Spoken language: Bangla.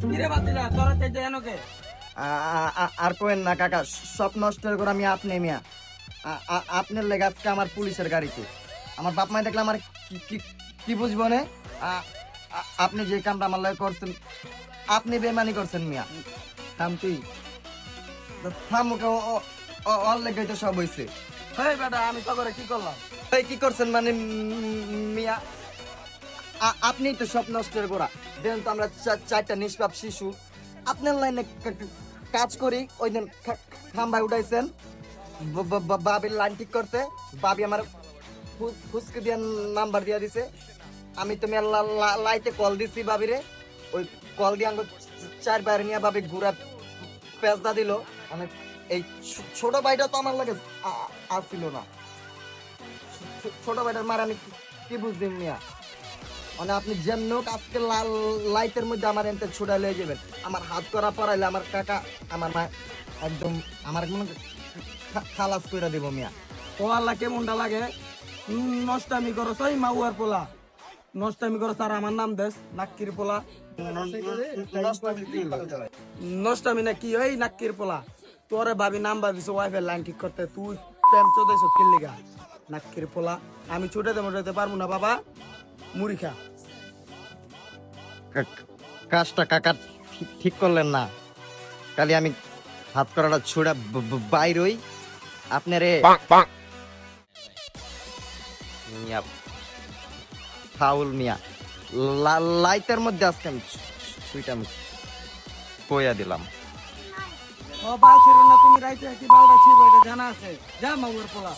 কিরে তোরা চাইতে এনকে আর কোয়েন না কাকা সব নষ্টের করে আমি আপনি মিয়া। আপনার লেগে আজকে আমার পুলিশের গাড়িতে। আমার বাপ মাই দেখলে আমার কি- বুঝব না? আপনি যে কামটা আমার লাগে করছেন আপনি বেমানি করছেন মিয়া। থাম তুই। থাম ওকে ও- লেগে তো সব হয়েছে হেই বেটা আমি তো করে কি করলাম? কি করছেন মানে মিয়া? আপনি তো সব নষ্টের গোড়া দেন তো আমরা চারটা নিষ্পাপ শিশু। আপনার লাইনে কাজ করি, ওই দিন খাম্বায় উঠাইছেন। বাবির লাইন ঠিক করতে, বাবি আমার ফুসকে দিয়ে নাম্বার দিয়ে দিছে। আমি তো লাইতে কল দিছি বাবিরে। ওই কল দিয়ে আঙ্গ চার বাইরে নিয়ে বাবি ঘুরা পেঁচদা দিল। মানে এই ছোট ভাইটা তো আমার লাগে আসছিল না। ছোট ভাইটার মার আমি কি- কি বুঝদিন মিয়া? মানে আপনি যেমন আজকে লাল লাইটের মধ্যে আমার এনতে ছুড়া লয়ে যাবেন। আমার হাত করা পড়াইলে আমার কাকা, আমার মা একদম আমার মনে খালাস করে দিব মিয়া। ও আল্লাহ কেমনটা লাগে? নষ্টামি করো, সই মাউয়ার পোলা। নষ্টামি করো, স্যার, আমার নাম দেশ, নাক্কির পোলা। নষ্টামি না কি? ওই নাক্কির পোলা। তোরে ভাবি নাম দিছে ওয়াইফাই লাইন ঠিক করতে। তুই প্রেম চোদ্দ কিল্লিগা। নাক্কির পোলা। আমি ছুটাতে মোটাতে পারব না, বাবা। মুড়ি খা। কাজটা কাকা ঠিক- ঠিক করলেন না। কালি আমি হাত করাটা ছুড়া বাইরই আপনারে মিয়া ফাউল মিয়া। লাইটের মধ্যে আজকে আমি সুইটা আমি কইয়া দিলাম। ও বাল ছিল না তুমি রাইতে কি বালটা ছিল এটা জানা আছে। যা মাউয়ার পোলা।